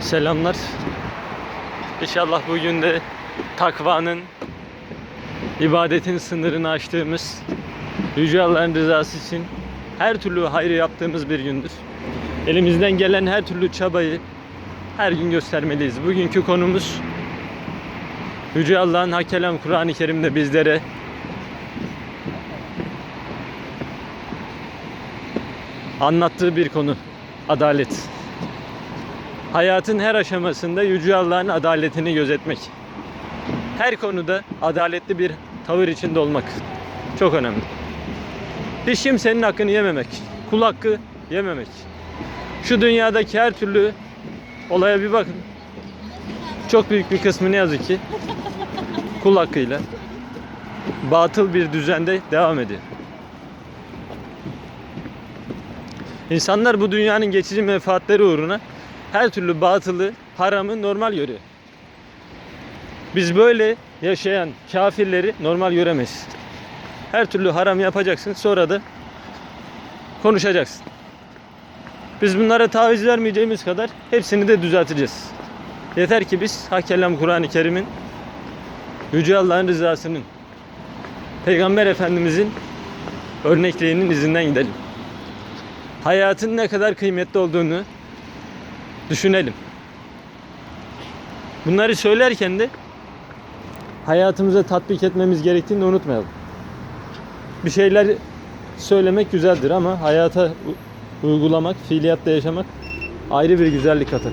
Selamlar. İnşallah bugün de takvanın, ibadetin sınırını aştığımız, Yüce Allah'ın rızası için her türlü hayrı yaptığımız bir gündür. Elimizden gelen her türlü çabayı her gün göstermeliyiz. Bugünkü konumuz Yüce Allah'ın hak kelam Kur'an-ı Kerim'de bizlere anlattığı bir konu. Adalet. Hayatın her aşamasında Yüce Allah'ın adaletini gözetmek. Her konuda adaletli bir tavır içinde olmak. Çok önemli. Hiç kimsenin hakkını yememek. Kul hakkı yememek. Şu dünyadaki her türlü olaya bir bakın. Çok büyük bir kısmı ne yazık ki kul hakkıyla batıl bir düzende devam ediyor. İnsanlar bu dünyanın geçici menfaatleri uğruna her türlü batılı, haramı normal görüyor. Biz böyle yaşayan kafirleri normal göremeyiz. Her türlü haram yapacaksın, sonra da konuşacaksın. Biz bunlara taviz vermeyeceğimiz kadar hepsini de düzelteceğiz. Yeter ki biz hak kelam Kur'an-ı Kerim'in Yüce Allah'ın rızasının Peygamber Efendimizin örnekliğinin izinden gidelim. Hayatın ne kadar kıymetli olduğunu düşünelim. Bunları söylerken de hayatımıza tatbik etmemiz gerektiğini unutmayalım. Bir şeyler söylemek güzeldir ama hayata uygulamak, fiiliyatta yaşamak ayrı bir güzellik katar.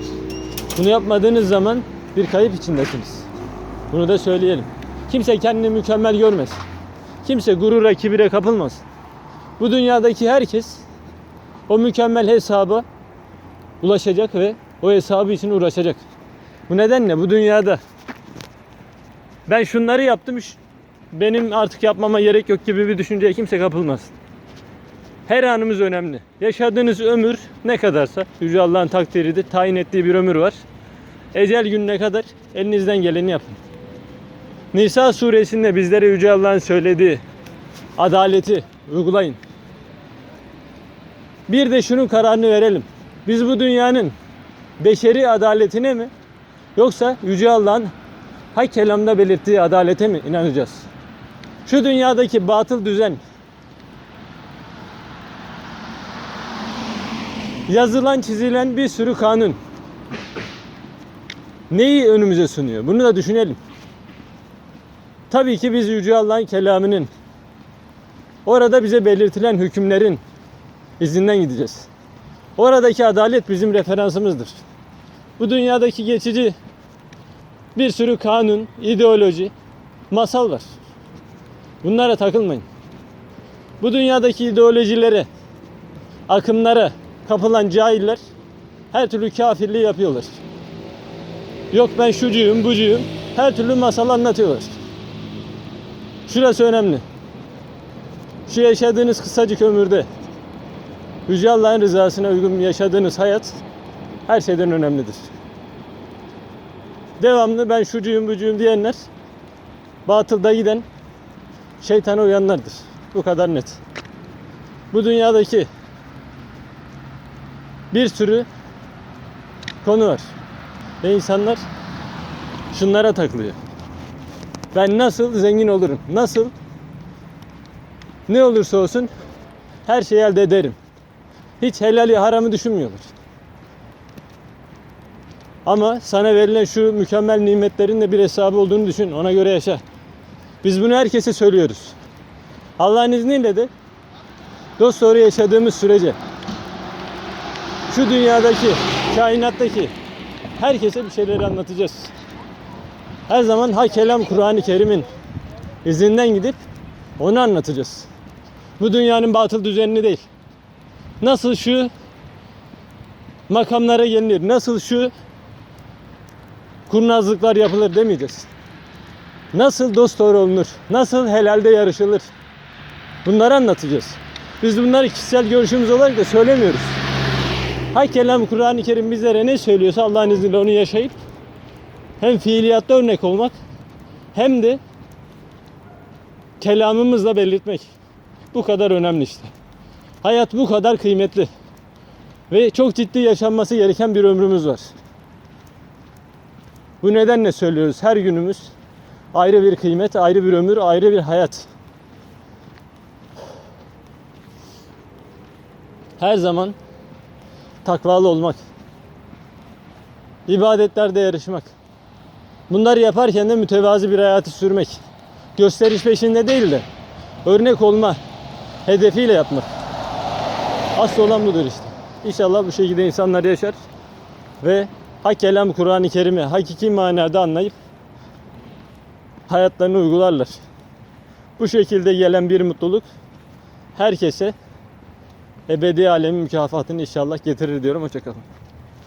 Bunu yapmadığınız zaman bir kayıp içindesiniz. Bunu da söyleyelim. Kimse kendini mükemmel görmesin. Kimse gurura, kibire kapılmasın. Bu dünyadaki herkes o mükemmel hesaba ulaşacak ve o hesabı için uğraşacak. Bu nedenle bu dünyada ben şunları yaptım, benim artık yapmama gerek yok gibi bir düşünceye kimse kapılmasın. Her anımız önemli. Yaşadığınız ömür ne kadarsa Yüce Allah'ın takdiridir. Tayin ettiği bir ömür var. Ecel gününe kadar elinizden geleni yapın. Nisa suresinde bizlere Yüce Allah'ın söylediği adaleti uygulayın. Bir de şunun kararını verelim. Biz bu dünyanın beşeri adaletine mi yoksa Yüce Allah'ın hak kelamda belirttiği adalete mi inanacağız? Şu dünyadaki batıl düzen yazılan çizilen bir sürü kanun neyi önümüze sunuyor? Bunu da düşünelim. Tabii ki biz Yüce Allah'ın kelamının orada bize belirtilen hükümlerin izinden gideceğiz. Oradaki adalet bizim referansımızdır. Bu dünyadaki geçici bir sürü kanun, ideoloji, masal var. Bunlara takılmayın. Bu dünyadaki ideolojilere, akımlara kapılan cahiller her türlü kafirliği yapıyorlar. Yok ben şucuyum, bucuyum. Her türlü masal anlatıyorlar. Şurası önemli. Şu yaşadığınız kısacık ömürde Yüce Allah'ın rızasına uygun yaşadığınız hayat her şeyden önemlidir. Devamlı ben şucuyum bucuyum diyenler batılda giden şeytana uyanlardır. Bu kadar net. Bu dünyadaki bir sürü konu var. Ve insanlar şunlara takılıyor. Ben nasıl zengin olurum? Nasıl ne olursa olsun her şeyi elde ederim. Hiç helali haramı düşünmüyorlar. Ama sana verilen şu mükemmel nimetlerin de bir hesabı olduğunu düşün. Ona göre yaşa. Biz bunu herkese söylüyoruz. Allah'ın izniyle de dost doğru yaşadığımız sürece şu dünyadaki, kainattaki herkese bir şeyleri anlatacağız. Her zaman ha kelam Kur'an-ı Kerim'in izinden gidip onu anlatacağız. Bu dünyanın batıl düzenini değil. Nasıl şu makamlara gelinir, nasıl şu kurnazlıklar yapılır demeyeceğiz. Nasıl dost doğru olunur, nasıl helalde yarışılır. Bunları anlatacağız. Biz bunları kişisel görüşümüz olarak da söylemiyoruz. Hay kelam Kur'an-ı Kerim bizlere ne söylüyorsa Allah'ın izniyle onu yaşayıp hem fiiliyatta örnek olmak hem de kelamımızla belirtmek. Bu kadar önemli işte. Hayat bu kadar kıymetli. Ve çok ciddi yaşanması gereken bir ömrümüz var. Bu nedenle söylüyoruz her günümüz ayrı bir kıymet, ayrı bir ömür, ayrı bir hayat. Her zaman takvalı olmak. ibadetlerde yarışmak. Bunları yaparken de mütevazi bir hayatı sürmek. Gösteriş peşinde değil de örnek olma hedefiyle yapmak. Asıl olan budur işte. İnşallah bu şekilde insanlar yaşar ve hak kelam Kur'an-ı Kerim'i hakiki manada anlayıp hayatlarını uygularlar. Bu şekilde gelen bir mutluluk herkese ebedi alemin mükafatını inşallah getirir diyorum. Hoşçakalın.